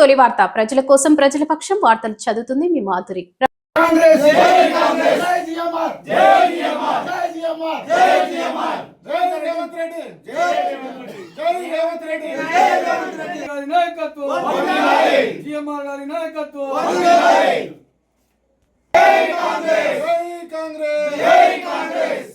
తొలి వార్త. ప్రజల కోసం ప్రజల పక్షం వార్తలు చదువుతుంది మీ మాధురి. కాంగ్రెస్ జై కాంగ్రెస్ జై జిఎంఆర్ జై జిఎంఆర్ జై జిఎంఆర్ జై జిఎంఆర్ జై రేవంత్ రెడ్డి జై రేవంత్ రెడ్డి జై రేవంత్ రెడ్డి జై రేవంత్ రెడ్డి గారి నాయకత్వం వందనాలి. జిఎంఆర్ గారి నాయకత్వం వందనాలి. జై కాంగ్రెస్ జై కాంగ్రెస్ జై కాంగ్రెస్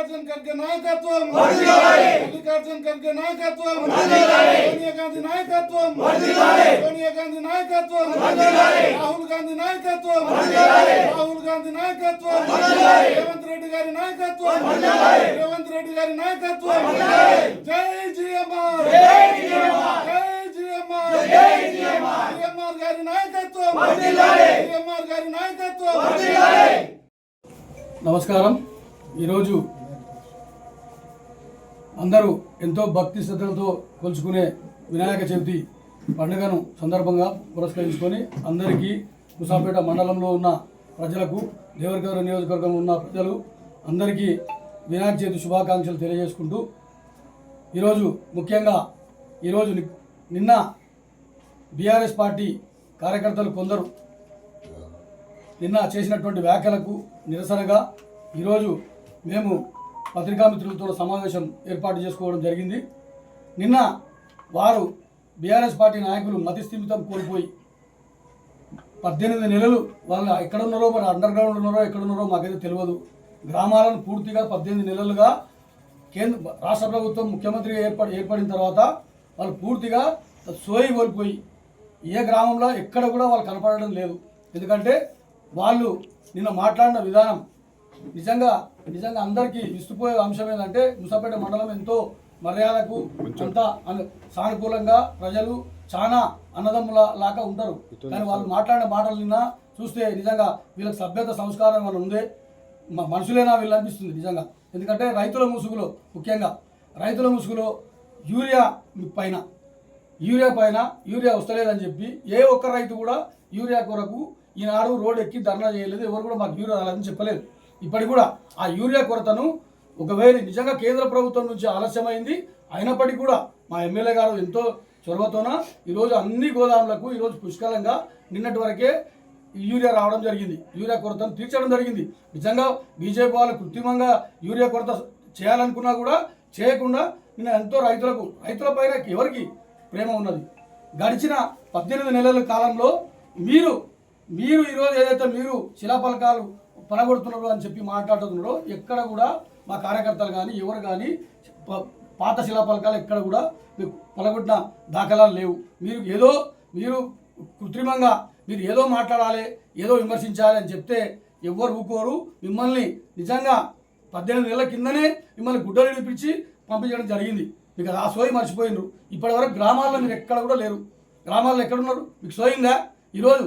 మల్లికార్జున్ ఖర్గే నాయకత్వం వందనాలి. మల్లికార్జున్ ఖర్గే నాయకత్వం వందనాలి. సోనియా గాంధీ నాయకత్వం వందనాలి. సోనియా గాంధీ నాయకత్వం వందనాలి. రాహుల్ గాంధీ నాయకత్వం వందనాలి. రాహుల్ గాంధీ నాయకత్వం వందనాలి. రేవంత్ రెడ్డి గారి నాయకత్వం వందనాలి. రేవంత్ రెడ్డి గారి నాయకత్వం వందనాలి. జై జిఎంఆర్ జై జిఎంఆర్ జై జిఎంఆర్ జై జిఎంఆర్ జిఎంఆర్ గారి నాయకత్వం వందనాలి. జిఎంఆర్ గారి నాయకత్వం వందనాలి. నమస్కారం ఈరోజు అందరూ ఎంతో భక్తి శ్రద్ధలతో కొలుచుకునే వినాయక చవితి పండుగను సందర్భంగా పురస్కరించుకొని అందరికీ ముసాపేట మండలంలో ఉన్న ప్రజలకు దేవరకర నియోజకవర్గంలో ఉన్న ప్రజలు అందరికీ వినాయక చవితి శుభాకాంక్షలు తెలియజేసుకుంటూ ఈరోజు ముఖ్యంగా ఈరోజు నిన్న బీఆర్ఎస్ పార్టీ కార్యకర్తలు కొందరు నిన్న చేసినటువంటి వ్యాఖ్యలకు నిరసనగా ఈరోజు మేము పత్రికా మిత్రులతో సమావేశం ఏర్పాటు చేసుకోవడం జరిగింది. నిన్న వారు బీఆర్ఎస్ పార్టీ నాయకులు మతిస్థిమితం కోల్పోయి పద్దెనిమిది నెలలు వాళ్ళు ఎక్కడున్నారో మరి అండర్ గ్రౌండ్ ఉన్నారో ఎక్కడున్నారో మాకైతే తెలియదు. గ్రామాలను పూర్తిగా పద్దెనిమిది నెలలుగా కేంద్ర రాష్ట్ర ప్రభుత్వం ముఖ్యమంత్రిగా ఏర్పడి ఏర్పడిన తర్వాత వాళ్ళు పూర్తిగా సోయి కోల్పోయి ఏ గ్రామంలో ఎక్కడ కూడా వాళ్ళు కనపడడం లేదు. ఎందుకంటే వాళ్ళు నిన్న మాట్లాడిన విధానం నిజంగా నిజంగా అందరికీ ఇస్తుపోయే అంశం ఏంటంటే ముసాపేట మండలం ఎంతో మర్యాదకు అంతా అను- సానుకూలంగా ప్రజలు చాలా అన్నదమ్ముల లాగా ఉంటారు. కానీ వాళ్ళు మాట్లాడిన మాటలు నిన్న చూస్తే నిజంగా వీళ్ళకి సభ్యత సంస్కారం ఏమైనా ఉందే? మనుషులేనా వీళ్ళు అనిపిస్తుంది నిజంగా. ఎందుకంటే రైతుల ముసుగులో ముఖ్యంగా రైతుల ముసుగులో యూరియా పైన యూరియా పైన యూరియా వస్తలేదని చెప్పి ఏ ఒక్క రైతు కూడా యూరియా కొరకు ఈనాడు రోడ్ ఎక్కి ధర్నా చేయలేదు. ఎవరు కూడా మాకు యూరియా రాలేదని చెప్పలేదు. ఇప్పటికి కూడా ఆ యూరియా కొరతను ఒకవేళ నిజంగా కేంద్ర ప్రభుత్వం నుంచి ఆలస్యమైంది అయినప్పటికీ కూడా మా ఎమ్మెల్యే గారు ఎంతో చొరవతోన ఈరోజు అన్ని గోదాములకు ఈరోజు పుష్కలంగా నిన్నటి వరకే యూరియా రావడం జరిగింది. యూరియా కొరతను తీర్చడం జరిగింది. నిజంగా బీజేపీ వాళ్ళు కృత్రిమంగా యూరియా కొరత చేయాలనుకున్నా కూడా చేయకుండా నిన్న ఎంతో రైతులకు రైతుల పైన ఎవరికి ప్రేమ ఉన్నది? గడిచిన పద్దెనిమిది నెలల కాలంలో మీరు మీరు ఈరోజు ఏదైతే మీరు శిలాఫలకాలు పడగొడుతున్నారు అని చెప్పి మాట్లాడుతున్నాడో ఎక్కడ కూడా మా కార్యకర్తలు కానీ ఎవరు కానీ పాత శిలాపలకాలు ఎక్కడ కూడా మీకు పలగొట్టిన దాఖలాలు లేవు. మీరు ఏదో మీరు కృత్రిమంగా మీరు ఏదో మాట్లాడాలి ఏదో విమర్శించాలి అని చెప్తే ఎవ్వరు ఊకోరు. మిమ్మల్ని నిజంగా పద్దెనిమిది నెలల కిందనే మిమ్మల్ని గుడ్డలు విడిపించి పంపించడం జరిగింది. మీకు అది ఆ సోయి మర్చిపోయినరు. ఇప్పటివరకు గ్రామాల్లో మీరు ఎక్కడ కూడా లేరు. గ్రామాల్లో ఎక్కడున్నారు మీకు సోయిందా? ఈరోజు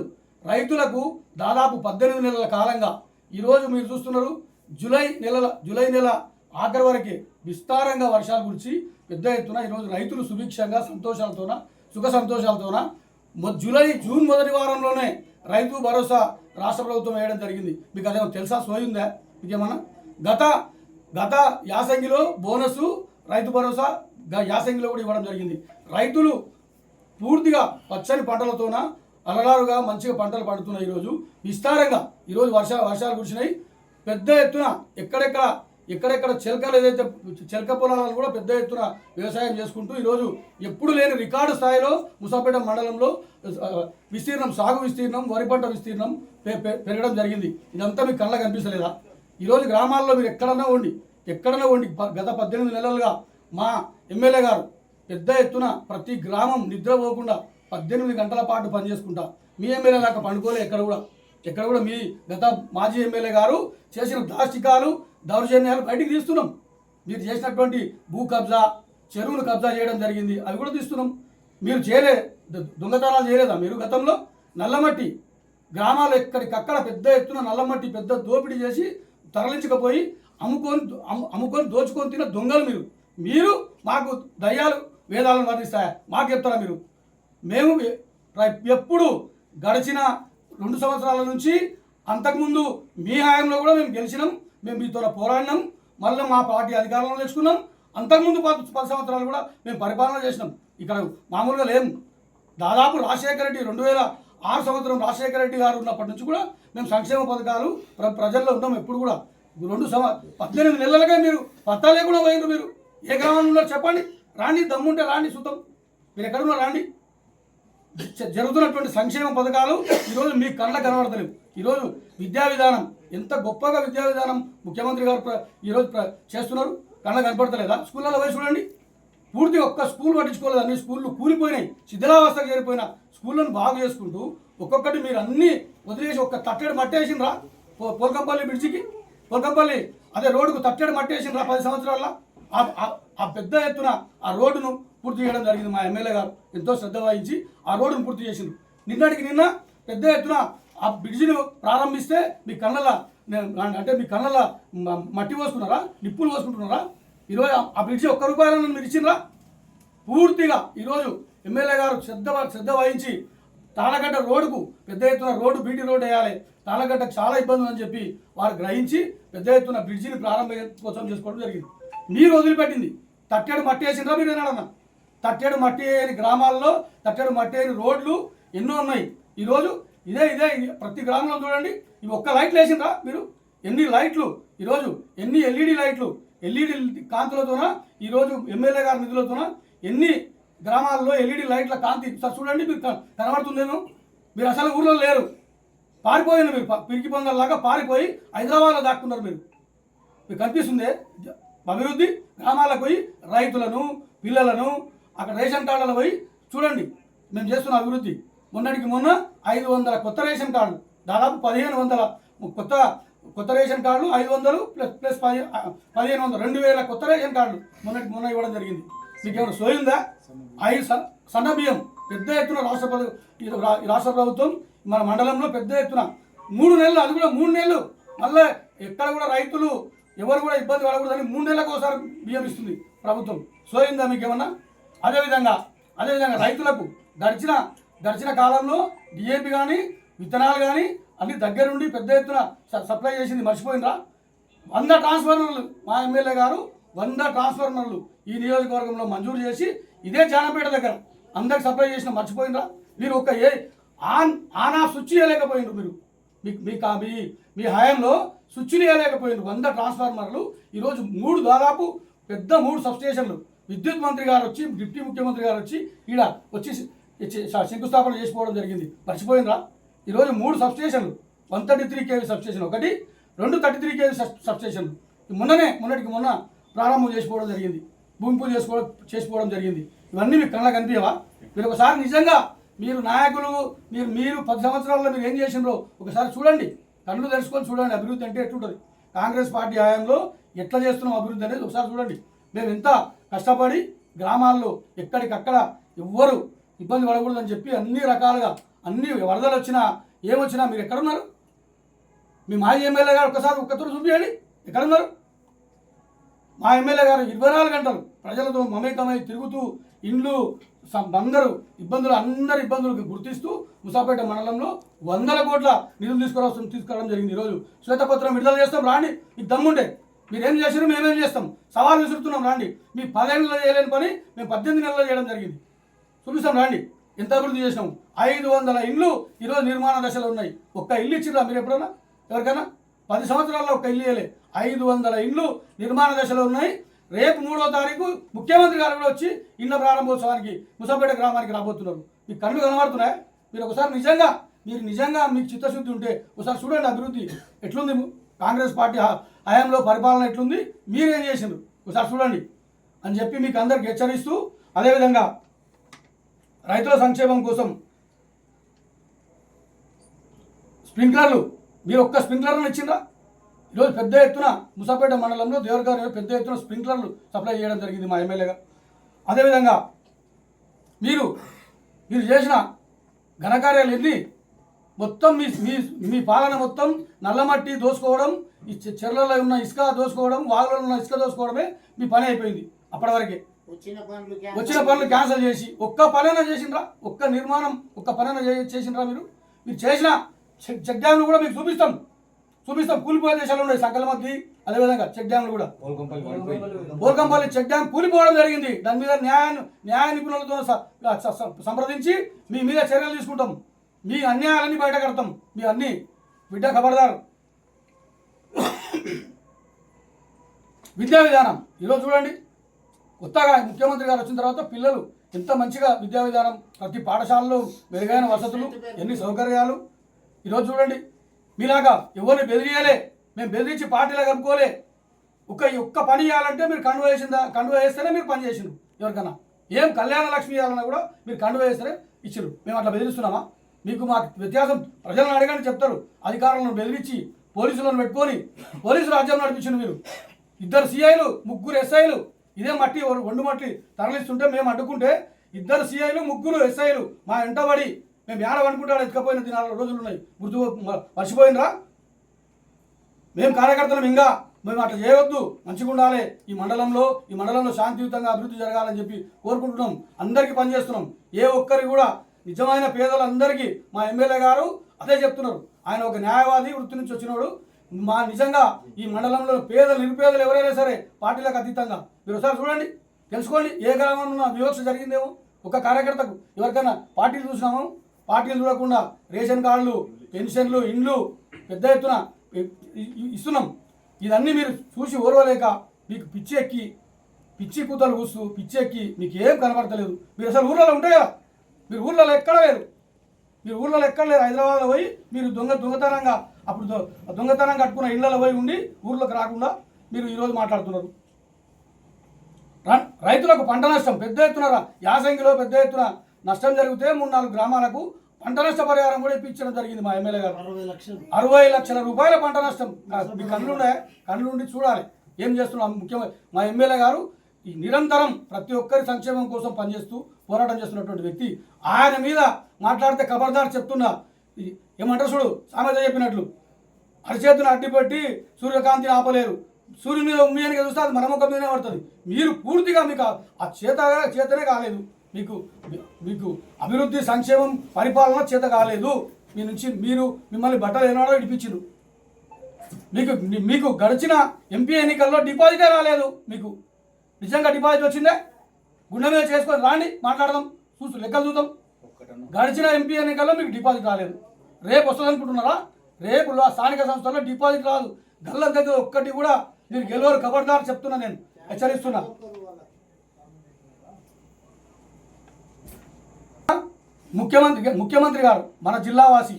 రైతులకు దాదాపు పద్దెనిమిది నెలల కాలంగా ఈరోజు మీరు చూస్తున్నారు జూలై నెలల జూలై నెల ఆఖరి వరకే విస్తారంగా వర్షాలు గురించి పెద్ద ఎత్తున ఈరోజు రైతులు సుభిక్షంగా సంతోషాలతోన సుఖ సంతోషాలతోన జూలై జూన్ మొదటి వారంలోనే రైతు భరోసా రాష్ట్ర ప్రభుత్వం వేయడం జరిగింది. మీకు అదేమో తెలుసా? సోయిందా మీకేమన్నా? గత గత యాసంగిలో బోనసు రైతు భరోసా గ- యాసంగిలో కూడా ఇవ్వడం జరిగింది. రైతులు పూర్తిగా పచ్చని పంటలతోన అలరారుగా మంచిగా పంటలు పండుతున్నాయి ఈరోజు. విస్తారంగా ఈరోజు వర్ష వర్షాలు కురిసినాయి. పెద్ద ఎత్తున ఎక్కడెక్కడ ఎక్కడెక్కడ చిలకలు ఏదైతే చిలక పొలాలను కూడా పెద్ద ఎత్తున వ్యవసాయం చేసుకుంటూ ఈరోజు ఎప్పుడు లేని రికార్డు స్థాయిలో ముసాపేట మండలంలో విస్తీర్ణం సాగు విస్తీర్ణం వరి పంట విస్తీర్ణం పె- పె- పెరగడం జరిగింది. ఇదంతా మీకు కళ్ళ కనిపిస్తలేదా? ఈరోజు గ్రామాల్లో మీరు ఎక్కడన్నా ఉండి ఎక్కడన్నా ఉండి గత పద్దెనిమిది నెలలుగా మా ఎమ్మెల్యే గారు పెద్ద ఎత్తున ప్రతి గ్రామం నిద్రపోకుండా పద్దెనిమిది గంటల పాటు పనిచేసుకుంటాం. మీ ఎమ్మెల్యే దాకా పండుకోలే ఎక్కడ కూడా. ఎక్కడ కూడా మీ గత మాజీ ఎమ్మెల్యే గారు చేసిన దాష్టికాలు దౌర్జన్యాలు బయటికి తీస్తున్నాం. మీరు చేసినటువంటి భూ కబ్జా చెరువులు కబ్జా చేయడం జరిగింది అవి కూడా తీస్తున్నాం. మీరు చేయలే దొంగతనాలు చేయలేదా మీరు గతంలో? నల్లమట్టి గ్రామాలు ఎక్కడికక్కడ పెద్ద ఎత్తున నల్లమట్టి పెద్ద దోపిడీ చేసి తరలించకపోయి అమ్ముకొని అమ్ముకొని దోచుకొని తిన్న దొంగలు మీరు. మీరు మాకు దయ్యాలు వేదాలను వర్ణిస్తాయా? మాకు చెప్తారా మీరు? మేము ఎప్పుడు గడిచిన రెండు సంవత్సరాల నుంచి అంతకుముందు మీ హయాంలో కూడా మేము గెలిచినాం మేము మీతో పోరాడినాం మళ్ళీ మా పార్టీ అధికారంలో తెచ్చుకున్నాం. అంతకుముందు పది పది సంవత్సరాలు కూడా మేము పరిపాలన చేసినాం. ఇక్కడ మామూలుగా లేము దాదాపు రాజశేఖర రెడ్డి రెండు వేల ఆరు సంవత్సరం రాజశేఖర రెడ్డి గారు ఉన్నప్పటి నుంచి కూడా మేము సంక్షేమ పథకాలు ప్ర ప్రజల్లో ఉన్నాం ఎప్పుడు కూడా. రెండు సంవ పద్దెనిమిది నెలలుగా మీరు పత్తా లేకుండా పోయినారు మీరు. ఏ గ్రామంలో చెప్పండి. రాండి దమ్ముంటే రాండి సుతం. మీరు ఎక్కడున్నా రాండి. జరుగుతున్నటువంటి సంక్షేమ పథకాలు ఈరోజు మీ కళ్ళ కనబడతలేవు. ఈరోజు విద్యా విధానం ఎంత గొప్పగా విద్యా విధానం ముఖ్యమంత్రి గారు ఈరోజు చేస్తున్నారు? కళ్ళ కనపడతలేదా స్కూళ్ళలో పోయి చూడండి. పూర్తి ఒక్క స్కూల్ పట్టించుకోలేదు. అన్ని స్కూళ్ళు కూలిపోయినాయి. శిథిలావస్థకు చేరిపోయిన స్కూళ్ళను బాగు చేసుకుంటూ ఒక్కొక్కటి మీరు అన్నీ వదిలేసి ఒక్క తట్టడి మట్టేసిండ్రా పో- పోల్కంపల్లి బ్రిడ్జికి? పోల్కంపల్లి అదే రోడ్డుకు తట్టడి మట్టేసిండ్రా పది సంవత్సరాల ఆ- ఆ పెద్ద ఎత్తున ఆ రోడ్డును పూర్తి చేయడం జరిగింది. మా ఎమ్మెల్యే గారు ఎంతో శ్రద్ధ వహించి ఆ రోడ్డును పూర్తి చేసింది నిన్నటికి నిన్న పెద్ద ఎత్తున ఆ బ్రిడ్జిని ప్రారంభిస్తే మీ కళ్ళల అంటే మీ కళ్ళల మట్టి పోసుకున్నారా? నిప్పులు పోసుకుంటున్నారా? ఈరోజు ఆ- బ్రిడ్జి ఒక్క రూపాయలను మీరు ఇచ్చిండ్రా పూర్తిగా ఈరోజు ఎమ్మెల్యే గారు శ్రద్ధ శ్రద్ధ వహించి తాళగడ్డ రోడ్డుకు పెద్ద ఎత్తున రోడ్డు బీటీ రోడ్డు వేయాలి. తాళగడ్డ చాలా ఇబ్బంది అని చెప్పి వారు గ్రహించి పెద్ద ఎత్తున బ్రిడ్జిని ప్రారంభ కోసం చేసుకోవడం జరిగింది. మీరు వదిలిపెట్టింది. తట్టెడు మట్టి వేసిండ్రా మీరు ఏనాడన్నా? తట్టేడు మట్టి అయిన గ్రామాల్లో తట్టేడు మట్టి అయిన రోడ్లు ఎన్నో ఉన్నాయి. ఈరోజు ఇదే ఇదే ప్రతి గ్రామంలో చూడండి. ఇవి ఒక్క లైట్లు వేసిండ్రా మీరు? ఎన్ని లైట్లు? ఈరోజు ఎన్ని ఎల్ఈడి లైట్లు? ఎల్ఈడి కాంతులతోన? ఈరోజు ఎమ్మెల్యే గారి నిధులతోన? ఎన్ని గ్రామాల్లో ఎల్ఈడి లైట్ల కాంతి? సార్ చూడండి మీరు కనబడుతుందేమో మీరు అసలు ఊర్లో లేరు. పారిపోయాను మీరు. పిరికి పొందల్లాగా పారిపోయి హైదరాబాద్లో దాక్కున్నారు మీరు. మీకు కనిపిస్తుంది? అభివృద్ధి? గ్రామాలకు పోయి రైతులను పిల్లలను అక్కడ రేషన్ కార్డులో పోయి చూడండి మేము చేస్తున్న అభివృద్ధి. మొన్నటికి మొన్న ఐదు వందల కొత్త రేషన్ కార్డులు దాదాపు పదిహేను వందల కొత్త కొత్త రేషన్ కార్డులు ఐదు వందలు ప్లస్ ప్లస్ పది పదిహేను వందలు రెండు వేల కొత్త రేషన్ కార్డులు మొన్నటి మొన్న ఇవ్వడం జరిగింది. మీకు ఏమైనా సోయిందా ఐదు సన్న బియ్యం పెద్ద ఎత్తున రాష్ట్ర రాష్ట్ర ప్రభుత్వం మన మండలంలో పెద్ద ఎత్తున మూడు నెలలు అది కూడా మూడు నెలలు. మళ్ళీ ఎక్కడ కూడా రైతులు ఎవరు కూడా ఇబ్బంది పడకూడదని మూడు నెలలకు ఒకసారి బియ్యం ఇస్తుంది ప్రభుత్వం. సోయిందా మీకు ఏమన్నా అదేవిధంగా అదేవిధంగా రైతులకు గడిచిన గడిచిన కాలంలో డిఏపి కానీ విత్తనాలు కానీ అన్ని దగ్గరుండి పెద్ద ఎత్తున స- సప్లై చేసింది మర్చిపోయినరా వంద ట్రాన్స్ఫార్మర్లు మా ఎమ్మెల్యే గారు వంద ట్రాన్స్ఫార్మర్లు ఈ నియోజకవర్గంలో మంజూరు చేసి ఇదే జానపేట దగ్గర అందరికి సప్లై చేసిన మర్చిపోయినరా మీరు ఒక ఏ ఆన్ ఆన్ ఆఫ్ స్విచ్ చేయలేకపోయినారు మీరు. మీ మీ కా- మీ మీ హయాంలో స్విచ్లు వేయలేకపోయినారు వంద ట్రాన్స్ఫార్మర్లు. ఈరోజు మూడు దాదాపు పెద్ద మూడు సబ్స్టేషన్లు విద్యుత్ మంత్రి గారు వచ్చి డిప్యూటీ ముఖ్యమంత్రి గారు వచ్చి ఈడ వచ్చి శంకుస్థాపన చేసుకోవడం జరిగింది. మర్చిపోయిందా ఈరోజు మూడు సబ్స్టేషన్లు. One thirty three KV substation ఒకటి రెండు థర్టీ త్రీ కేవీ సబ్స్టేషన్లు. మొన్ననే మొన్నటికి మొన్న ప్రారంభం చేసుకోవడం జరిగింది. భూమి పూజ చేసుకోవడం చేసుకోవడం జరిగింది. ఇవన్నీ మీకు కళ్ళ కనిపించవా? మీరు ఒకసారి నిజంగా మీరు నాయకులు మీరు మీరు పది సంవత్సరాల్లో మీరు ఏం చేసినారో ఒకసారి చూడండి. కళ్ళు తెలుసుకొని చూడండి అభివృద్ధి అంటే ఎట్లుంటుంది. కాంగ్రెస్ పార్టీ హయాంలో ఎట్లా చేస్తున్నాం అభివృద్ధి అనేది ఒకసారి చూడండి. మేము ఎంత కష్టపడి గ్రామాల్లో ఎక్కడికక్కడ ఎవ్వరు ఇబ్బంది పడకూడదని చెప్పి అన్ని రకాలుగా అన్ని వరదలు వచ్చినా ఏమొచ్చినా మీరు ఎక్కడున్నారు? మీ మాజీ ఎమ్మెల్యే గారు ఒకసారి ఒక్కతూరు చూపించండి ఎక్కడున్నారు? మా ఎమ్మెల్యే గారు ఇరవై నాలుగు గంటలు ప్రజలతో మమేకమై తిరుగుతూ ఇండ్లు అందరూ ఇబ్బందులు అందరి ఇబ్బందులకు గుర్తిస్తూ ముసాపేట మండలంలో వందల కోట్ల నిధులు తీసుకురావడం తీసుకురావడం జరిగింది ఈరోజు. శ్వేతపత్రం విడుదల చేస్తాం రాండి. మీకు దమ్ముండే. మీరేం చేసినా మేమేం చేస్తాం? సవాల్ విసురుతున్నాం రాండి. మీ పదేళ్ళలో చేయలేని పని మేము పద్దెనిమిది నెలల్లో చేయడం జరిగింది. చూపిస్తాం రాండి. ఎంత అభివృద్ధి చేసినాం? ఐదు వందల ఇండ్లు ఈరోజు నిర్మాణ దశలో ఉన్నాయి. ఒక్క ఇల్లు ఇచ్చిరా మీరు ఎప్పుడన్నా? ఎవరికైనా పది సంవత్సరాల్లో ఒక్క ఇల్లు ఇవ్వలే ఐదు వందల ఇండ్లు నిర్మాణ దశలో ఉన్నాయి. రేపు మూడో తారీఖు ముఖ్యమంత్రి గారు కూడా వచ్చి ఇండ్ల ప్రారంభోత్సవానికి ముసాపేట గ్రామానికి రాబోతున్నారు. మీకు కళ్ళు కనబడుతున్నాయి? మీరు ఒకసారి నిజంగా మీరు నిజంగా మీకు చిత్తశుద్ధి ఉంటే ఒకసారి చూడండి అభివృద్ధి ఎట్లుంది. కాంగ్రెస్ పార్టీ హయాంలో పరిపాలన ఎట్లుంది? మీరేం చేసిండ్రు? ఒకసారి చూడండి అని చెప్పి మీకు అందరికి హెచ్చరిస్తూ అదేవిధంగా రైతుల సంక్షేమం కోసం స్ప్రింక్లర్లు మీరు ఒక్క స్ప్రింక్లర్లను ఇచ్చిందా ఈరోజు పెద్ద ఎత్తున ముసాపేట మండలంలో దేవరగారు పెద్ద ఎత్తున స్ప్రింక్లర్లు సప్లై చేయడం జరిగింది మా ఎమ్మెల్యేగా. అదేవిధంగా మీరు మీరు చేసిన ఘనకార్యాలు ఎన్ని? మొత్తం మీ మీ మీ పాలన మొత్తం నల్లమట్టి దోసుకోవడం ఈ చె- చెర్లలో ఉన్న ఇసుక దోసుకోవడం వాగులలో ఉన్న ఇసుక దోసుకోవడమే మీ పని అయిపోయింది అప్పటి వరకే వచ్చిన పనులు క్యాన్సిల్ చేసి ఒక్క పనైనా చేసిండ్రా? ఒక్క నిర్మాణం ఒక్క పనైనా చేసిండ్రా మీరు? మీరు చేసిన చెక్ చెక్ డ్యామ్లు కూడా మీకు చూపిస్తాం. చూపిస్తాం. కూలిపోయే దేశాలు ఉన్నాయి. సంకల మధ్య అదేవిధంగా చెక్ డ్యామ్లు కూడా. పోల్కంపల్లి చెక్ డ్యామ్ కూలిపోవడం జరిగింది. దాని మీద న్యాయ న్యాయ నిపుణులతో స- స- స- సంప్రదించి మీ మీద చర్యలు తీసుకుంటాం. మీ అన్యాయాలన్నీ బయట కడతాం మీ అన్ని. బిడ్డ ఖబర్దారు. విద్యా విధానం. ఈరోజు చూడండి. కొత్తగా ముఖ్యమంత్రి గారు వచ్చిన తర్వాత పిల్లలు ఎంత మంచిగా విద్యా విధానం ప్రతి పాఠశాలలో మెరుగైన వసతులు ఎన్ని సౌకర్యాలు. ఈరోజు చూడండి. మీలాగా ఎవరిని బెదిరియలే. మేము బెదిరించి పార్టీలో కలుపుకోలే ఒక ఒక్క పని చేయాలంటే మీరు కండువ వేసిందా? కండువ వేస్తేనే మీరు పని చేసిండ్రు. ఎవరికన్నా. ఏం కళ్యాణ లక్ష్మి ఇవ్వాలన్నా కూడా మీరు కండువ వేస్తేనే ఇచ్చిరు మేము అట్లా బెదిరిస్తున్నామా? మీకు మాకు వ్యత్యాసం ప్రజలను అడగని చెప్తారు. అధికారులను బెదిరించి పోలీసులను పెట్టుకొని పోలీసు రాజ్యం నడిపించింది మీరు. ఇద్దరు సిఐలు ముగ్గురు ఎస్ఐలు ఇదే మట్టి ఒండు మట్టి తరలిస్తుంటే మేము అడ్డుకుంటే ఇద్దరు సిఐలు ముగ్గురు ఎస్ఐలు మా ఎంటబడి మేము ఏడ అనుకుంటాడు ఎత్తుకపోయిన దినాల రోజులు ఉన్నాయి. గుర్తు మర్చిపోయినరా మేము కార్యకర్తలం ఇంకా మేము అట్లా చేయవద్దు. మంచిగా ఉండాలి. ఈ మండలంలో ఈ మండలంలో శాంతియుతంగా అభివృద్ధి జరగాలని చెప్పి కోరుకుంటున్నాం. అందరికీ పనిచేస్తున్నాం. ఏ ఒక్కరికి కూడా నిజమైన పేదలందరికీ మా ఎమ్మెల్యే గారు అదే చెప్తున్నారు. ఆయన ఒక న్యాయవాది వృత్తి నుంచి వచ్చినోడు. మా నిజంగా ఈ మండలంలో పేదలు నిరుపేదలు ఎవరైనా సరే పార్టీలకు అతీతంగా. మీరు ఒకసారి చూడండి తెలుసుకోండి ఏ గ్రామంలో ఉన్న వివక్ష జరిగిందేమో. ఒక కార్యకర్తకు ఎవరికైనా పార్టీలు చూసినాము? పార్టీలు చూడకుండా రేషన్ కార్డులు పెన్షన్లు ఇండ్లు పెద్ద ఎత్తున ఇస్తున్నాం. ఇదన్నీ మీరు చూసి ఓర్వలేక మీకు పిచ్చి ఎక్కి పిచ్చి కూతలు కూస్తూ పిచ్చి ఎక్కి మీకు ఏం కనబడతలేదు. మీరు అసలు ఊర్లలో ఉంటాయా? మీరు ఊర్లలో ఎక్కడ లేరు? మీరు ఊర్లలో ఎక్కడ లేరు? హైదరాబాద్లో పోయి మీరు దొంగ దొంగతనంగా అప్పుడు దొంగతనం కట్టుకున్న ఇళ్ళలో పోయి ఉండి ఊర్లోకి రాకుండా మీరు ఈరోజు మాట్లాడుతున్నారు. రైతులకు పంట నష్టం పెద్ద ఎత్తున రా- యాసంగిలో పెద్ద ఎత్తున నష్టం జరిగితే మూడు నాలుగు గ్రామాలకు పంట నష్ట పరిహారం కూడా ఇప్పించడం జరిగింది మా ఎమ్మెల్యే గారు. అరవై లక్షలు. అరవై లక్షల రూపాయల పంట నష్టం. మీ కళ్ళుండే కళ్ళుండి చూడాలి. ఏం చేస్తున్నాం? ముఖ్యమంత్రి మా ఎమ్మెల్యే గారు ఈ నిరంతరం ప్రతి ఒక్కరి సంక్షేమం కోసం పనిచేస్తూ పోరాటం చేస్తున్నటువంటి వ్యక్తి ఆయన మీద మాట్లాడితే ఖబర్దార్ చెప్తున్నా ఏమంటారు చూడు సామెత చెప్పినట్లు. అరిచేతును అడ్డుపెట్టి సూర్యకాంతిని ఆపలేరు. సూర్యుని మీద ఉమ్మేయనికి చూస్తే అది మన ముఖం మీదనే పడుతుంది. మీరు పూర్తిగా మీకు ఆ- ఆ చేత చేతనే కాలేదు. మీకు మీకు అభివృద్ధి సంక్షేమం పరిపాలన చేత కాలేదు. మీ నుంచి మీరు మిమ్మల్ని బట్టలు ఏనాడో ఇడిపించారు మీకు మీకు గడిచిన ఎంపీ ఎన్నికల్లో డిపాజిటే రాలేదు. మీకు నిజంగా డిపాజిట్ వచ్చిందే? గుండె మీద చేసుకొని రాండి మాట్లాడదాం చూసు లెక్కలు చూద్దాం. గడిచిన ఎంపీ ఎన్నికల్లో మీకు డిపాజిట్ రాలేదు. రేపు వస్తుంది అనుకుంటున్నారా? రేపు స్థానిక సంస్థల్లో డిపాజిట్ రాదు. గల్లం దగ్గర ఒక్కటి కూడా మీరు గెలవరు ఖబర్దార్ చెప్తున్నా నేను. హెచ్చరిస్తున్నా. ముఖ్యమంత్రి ముఖ్యమంత్రి గారు మన జిల్లావాసి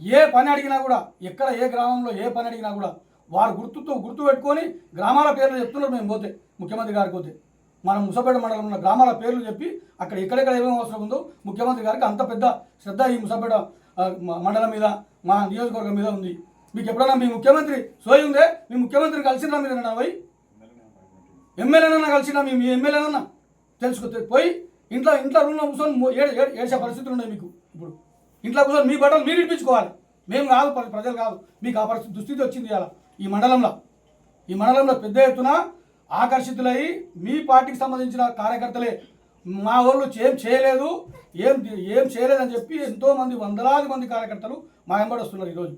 ఏ పని అడిగినా కూడా ఎక్కడ ఏ గ్రామంలో ఏ పని అడిగినా కూడా వారు గుర్తుతో గుర్తు పెట్టుకొని గ్రామాల పేర్లు చెప్తున్నారు మేము పోతే ముఖ్యమంత్రి గారికి పోతే. మనం ముసపేట మండలం ఉన్న గ్రామాల పేర్లు చెప్పి అక్కడ ఎక్కడెక్కడ ఏమేమి అవసరం ఉందో ముఖ్యమంత్రి గారికి అంత పెద్ద శ్రద్ధ ఈ ముసపేట మండలం మీద మా నియోజకవర్గం మీద ఉంది. మీకు ఎప్పుడైనా మీ ముఖ్యమంత్రి సోయి ఉందే? మీ ముఖ్యమంత్రిని కలిసినా మీరు ఏమన్నా పోయి? ఎమ్మెల్యేనన్నా కలిసినా మీ మీ ఎమ్మెల్యేనన్నా తెలుసుకొస్తే పోయి ఇంట్లో ఇంట్లో రూమ్లో కూర్చొని ఏడు ఏడ్చే పరిస్థితులు ఉన్నాయి మీకు ఇప్పుడు. ఇంట్లో కూర్చొని మీ బట్టలు మీరు ఇప్పించుకోవాలి. మేము కాదు ప్రజలు కాదు. మీకు ఆ పరిస్థితి దుస్థితి వచ్చింది అలా ఈ మండలంలో ఈ మండలంలో పెద్ద ఎత్తున ఆకర్షితులై మీ పార్టీకి సంబంధించిన కార్యకర్తలే మా వాళ్ళు ఏం చేయలేదు ఏం ఏం చేయలేదని చెప్పి ఎంతోమంది వందలాది మంది కార్యకర్తలు మా వెంబడి వస్తున్నారు ఈరోజు.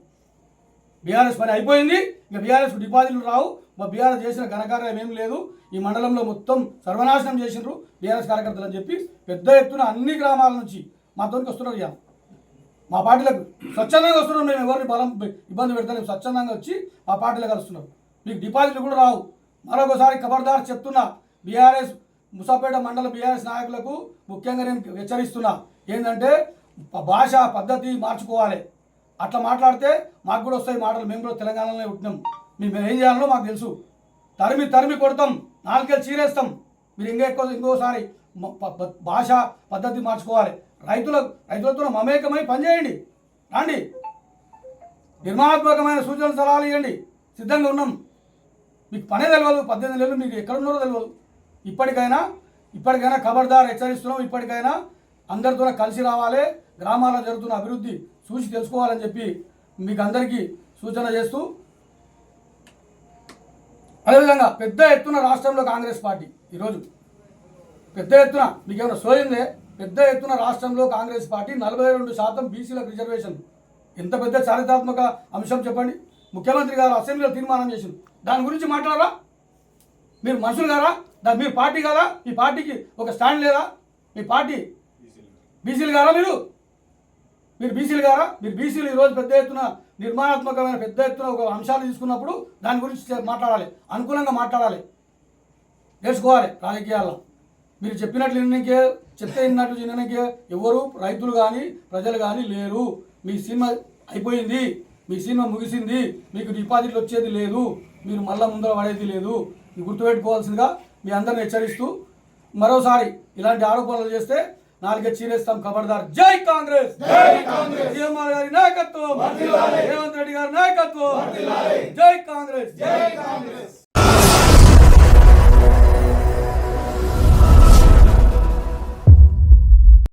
బీఆర్ఎస్ పని అయిపోయింది ఇంకా బీఆర్ఎస్ డిపాజిట్లు రావు మా బీఆర్ఎస్ చేసిన ఘనకార్యం ఏం లేదు ఈ మండలంలో మొత్తం సర్వనాశనం చేసిండ్రు బీఆర్ఎస్ కార్యకర్తలు అని చెప్పి పెద్ద ఎత్తున అన్ని గ్రామాల నుంచి మాతోనికి వస్తున్నారు ఇక మా పార్టీలకు స్వచ్ఛందంగా వస్తున్నాం మేము ఎవరిని బలం ఇబ్బంది పెడతాం స్వచ్ఛందంగా వచ్చి మా పార్టీలకు కలుస్తున్నాం. మీకు డిపాజిట్లు కూడా రావు. మరొకసారి ఖబర్దార్ చెప్తున్నా బీఆర్ఎస్ ముసాపేట మండల బీఆర్ఎస్ నాయకులకు ముఖ్యంగా నేను హెచ్చరిస్తున్నా. ఏంటంటే భాష పద్ధతి మార్చుకోవాలి. అట్లా మాట్లాడితే మాకు కూడా వస్తాయి మాటలు. మేము కూడా తెలంగాణలోనే ఉంటున్నాం మేము ఏం చేయాలో మాకు తెలుసు. తరిమి తరిమి కొడతాం. నాలుగేళ్ళు చీరేస్తాం. మీరు ఇంకా ఎక్కువ ఇంకోసారి భాష పద్ధతి మార్చుకోవాలి. రైతుల రైతులతో మమేకమై పనిచేయండి. రండి. నిర్మాణాత్మకమైన సూచనలు సలహాలు ఇవ్వండి. సిద్ధంగా ఉన్నాం. మీకు పనే తెలియదు పద్దెనిమిది నెలలు మీకు ఎక్కడ ఉన్నారో తెలియదు ఇప్పటికైనా ఇప్పటికైనా ఖబర్దార్ హెచ్చరిస్తున్నాం. ఇప్పటికైనా అందరితో కలిసి రావాలి. గ్రామాల్లో జరుగుతున్న అభివృద్ధి చూసి తెలుసుకోవాలని చెప్పి మీకు అందరికీ సూచన చేస్తూ అదేవిధంగా పెద్ద ఎత్తున రాష్ట్రంలో కాంగ్రెస్ పార్టీ ఈరోజు. పెద్ద ఎత్తున మీకు ఏమైనా సోయిందే? పెద్ద ఎత్తున రాష్ట్రంలో కాంగ్రెస్ పార్టీ నలభై రెండు శాతం బీసీలకు రిజర్వేషన్. ఎంత పెద్ద చారిత్రాత్మక అంశం చెప్పండి? ముఖ్యమంత్రి గారు అసెంబ్లీలో తీర్మానం చేసింది దాని గురించి మాట్లాడరా? మీరు మనుషులు గారా దా మీరు పార్టీ కదా? మీ పార్టీకి ఒక స్టాండ్ లేదా? మీ పార్టీ బీసీలు గారా మీరు? మీరు బీసీలు గారా మీరు బీసీలు ఈరోజు పెద్ద ఎత్తున నిర్మాణాత్మకమైన పెద్ద ఎత్తున ఒక అంశాలు తీసుకున్నప్పుడు దాని గురించి మాట్లాడాలి. అనుకూలంగా మాట్లాడాలి. నేర్చుకోవాలి రాజకీయాల్లో. మీరు చెప్పినట్లు వినకే చెప్తే విన్నట్లు వినకే ఎవరు రైతులు కానీ ప్రజలు కానీ లేరు. మీ సినిమా అయిపోయింది. మీ సినిమా ముగిసింది. మీకు డిపాజిట్లు వచ్చేది లేదు. మీరు మళ్ళా ముందర పడేది లేదు. గుర్తుపెట్టుకోవాల్సిందిగా మీ అందరిని హెచ్చరిస్తూ మరోసారి ఇలాంటి ఆరోపణలు చేస్తే నాలుగే చీరేస్తాం ఖబర్దార్ జై కాంగ్రెస్! సీఎంఆర్ గారి నాయకత్వం! రేవంత్ రెడ్డి గారి నాయకత్వం! జై కాంగ్రెస్! జై కాంగ్రెస్!